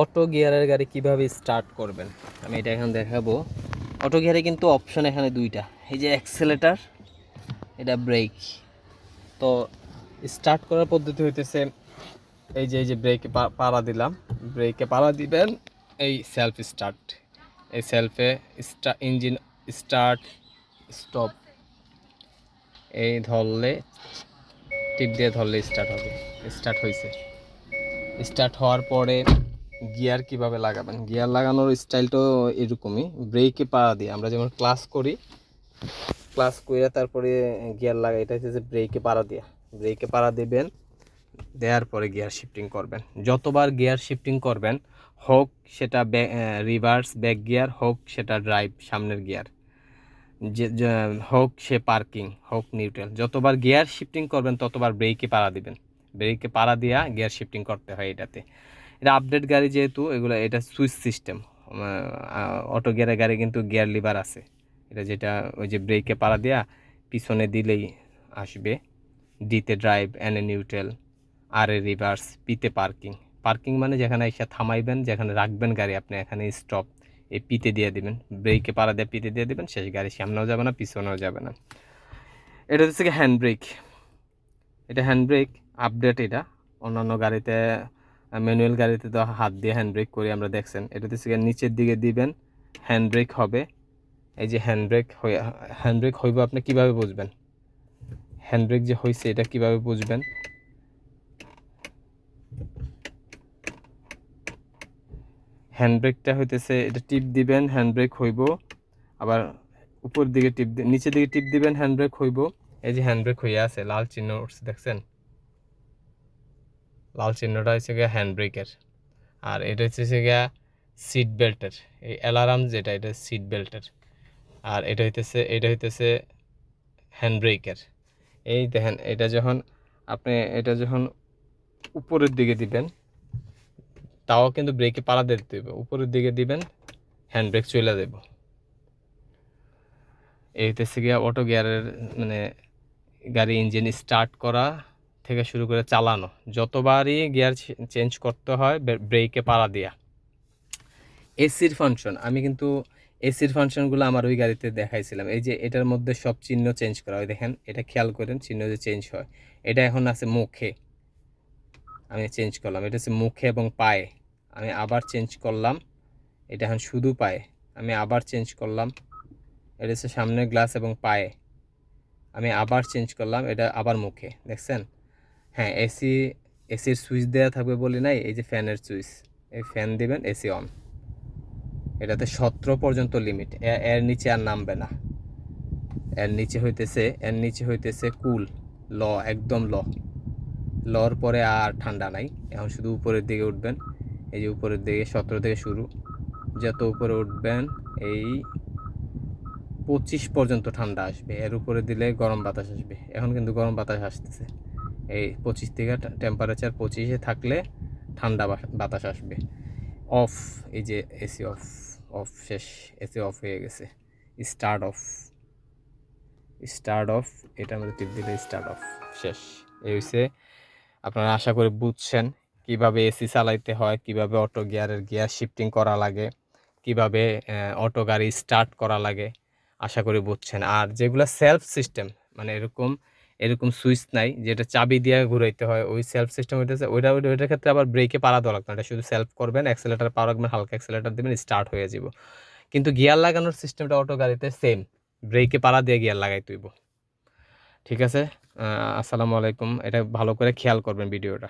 Auto গিয়ারের গাড়ি কীভাবে স্টার্ট করবেন? আমি এটা এখন দেখাবো। অটো গিয়ারে কিন্তু অপশন এখানে দুইটা। এই যে অ্যাক্সেলেটার এটা ব্রেক তো স্টার্ট করার পদ্ধতি হইতেছে, এই যে এই যে ব্রেকে পাড়া দিলাম। ব্রেকে পাড়া দিবেন, এই সেলফ স্টার্ট এই সেলফে স্টা ইঞ্জিন স্টার্ট স্টপ এই ধরলে, টিপ দিয়ে ধরলে স্টার্ট হবে। স্টার্ট হয়েছে স্টার্ট হওয়ার পরে গিয়ার কীভাবে লাগাবেন? গিয়ার লাগানোর স্টাইলটা এরকমই। ব্রেকে পাড়া দিয়ে আমরা যেমন ক্লাস করি ক্লাস করে তারপরে গিয়ার লাগাই, এটা হচ্ছে যে ব্রেকে পাড়া দিয়া। ব্রেকে পাড়া দেবেন, দেওয়ার পরে গিয়ার শিফটিং করবেন। যতবার গিয়ার শিফটিং করবেন, হোক সেটা রিভার্স ব্যাক গিয়ার, হোক সেটা ড্রাইভ সামনের গিয়ার। যে, যে- হোক সে পার্কিং হোক নিউট্রাল যতবার গিয়ার শিফটিং করবেন, ততবার ব্রেকে পাড়া দিবেন। ব্রেকে পাড়া দিয়া গিয়ার শিফটিং করতে হয় এটাতে। এটা আপডেট গাড়ি যেহেতু, এগুলো, এটা সুইচ সিস্টেম অটো গিয়ারের গাড়ি কিন্তু গিয়ার লিভার আছে। এটা যেটা ওই যে ব্রেকে পাড়া দেওয়া পিছনে দিলেই আসবে। ডিতে ড্রাইভ এনে নিউট্রাল আর এ রিভার্স পিতে পার্কিং পার্কিং মানে যেখানে এসে থামাইবেন, যেখানে রাখবেন গাড়ি, আপনি এখানে স্টপ এই পিতে দিয়ে দিবেন। ব্রেকে পাড়া দিয়ে পিতে দিয়ে দিবেন, শেষ গাড়ি সামনেও যাবে না, পিছনেও যাবে না। এটা হচ্ছে কি হ্যান্ড ব্রেক এটা হ্যান্ড ব্রেক আপডেট এটা। অন্যান্য গাড়িতে ম্যানুয়াল গাড়িতে তো হাত দিয়ে হ্যান্ড ব্রেক করি আমরা, দেখছেন? এটা গিয়ে নিচের দিকে দিবেন হ্যান্ড ব্রেক হবে। এই যে হ্যান্ড ব্রেক হ্যান্ড ব্রেক হইব আপনি কীভাবে বুঝবেন? হ্যান্ড ব্রেক যে হয়েছে এটা কীভাবে বুঝবেন? হ্যান্ড ব্রেকটা হইতেছে, এটা টিপ দিবেন হ্যান্ড ব্রেক হইব। আবার উপর দিকে টিপ নিচের দিকে টিপ দিবেন হ্যান্ড ব্রেক হইব। এই যে হ্যান্ড ব্রেক হইয়া আছে, লাল চিহ্ন উঠছে, দেখছেন? লাল চিহ্নটা হচ্ছে গিয়ে হ্যান্ড ব্রেকের আর এটা হচ্ছে গিয়া সিট বেল্টের এই অ্যালার্ম যেটা, এটা সিট বেল্টের আর এটা হইতেছে এটা হইতেছে হ্যান্ড ব্রেকের এই দেখেন, এটা যখন আপনি, এটা যখন উপরের দিকে দিবেন, তাও কিন্তু ব্রেকে পাড়া দিতে দেবে উপরের দিকে দিবেন হ্যান্ড ব্রেক চলে দেব। এই হইতেছে গিয়া অটো গিয়ারের মানে গাড়ি ইঞ্জিন স্টার্ট করা থেকে শুরু করে চালানো। যতবারই গিয়ার চেঞ্জ করতে হয় ব্রেকে পাড়া দিয়া। এসির ফাংশন আমি কিন্তু এসির ফাংশনগুলো আমার ওই গাড়িতে দেখাইছিলাম। এই যে এটার মধ্যে সব চিহ্ন চেঞ্জ করা হয়। দেখেন, এটা খেয়াল করেন, চিহ্ন যে চেঞ্জ হয়। এটা এখন আছে মুখে। আমি চেঞ্জ করলাম। এটা হচ্ছে মুখে এবং পায়ে। আমি আবার চেঞ্জ করলাম। এটা এখন শুধু পায়ে। আমি আবার চেঞ্জ করলাম। এটা হচ্ছে সামনের গ্লাস এবং পায়ে। আমি আবার চেঞ্জ করলাম। এটা আবার মুখে। দেখছেন? হ্যাঁ এসি এসির সুইচ দেওয়া থাকবে বলে নাই, এই যে ফ্যানের সুইচ এই ফ্যান দিবেন এসি অন এটাতে সতেরো পর্যন্ত লিমিট এর নিচে আর নামবে না। এর নিচে হইতেছে, এর নিচে হইতেছে কুল ল, একদম ল। লর পরে আর ঠান্ডা নাই, এখন শুধু উপরের দিকে উঠবেন, এই যে উপরের দিকে, সতেরো থেকে শুরু। যত উপরে উঠবেন, এই পঁচিশ পর্যন্ত ঠান্ডা আসবে, এর উপরে দিলে গরম বাতাস আসবে, এখন কিন্তু গরম বাতাস আসতেছে। এই পঁচিশ থেকে টেম্পারেচার পঁচিশে থাকলে ঠান্ডা বাতাস আসবে। অফ এই যে এসি অফ অফ শেষ এসি অফ হয়ে গেছে। স্টার্ট অফ স্টার্ট অফ এটার মধ্যে টিপ দিলে স্টার্ট অফ শেষ। এই হচ্ছে আপনারা আশা করে বুঝছেন কীভাবে এসি চালাইতে হয়, কীভাবে অটো গিয়ারের গিয়ার শিফটিং করা লাগে, কীভাবে অটো গাড়ি স্টার্ট করা লাগে, আশা করি বুঝছেন। আর যেগুলো সেলফ সিস্টেম মানে এরকম এরকম সুইচ নাই, যেটা চাবি দিয়ে ঘুরাইতে হয়, ওই সেলফ সিস্টেম হইতেছে, ওইটা ওইটা ওইটার ক্ষেত্রে আবার ব্রেকে পাড়া দেওয়া লাগবে না, এটা শুধু সেলফ করবেন অ্যাক্সেলেটার পাওয়া রাখবেন হালকা অ্যাক্সেলেটার দেবেন স্টার্ট হয়ে যাব কিন্তু গিয়ার লাগানোর সিস্টেমটা অটো গাড়িতে সেম ব্রেকে পাড়া দিয়ে গিয়ার লাগাই তুইব ঠিক আছে? আসসালামু আলাইকুম, এটা ভালো করে খেয়াল করবেন ভিডিওটা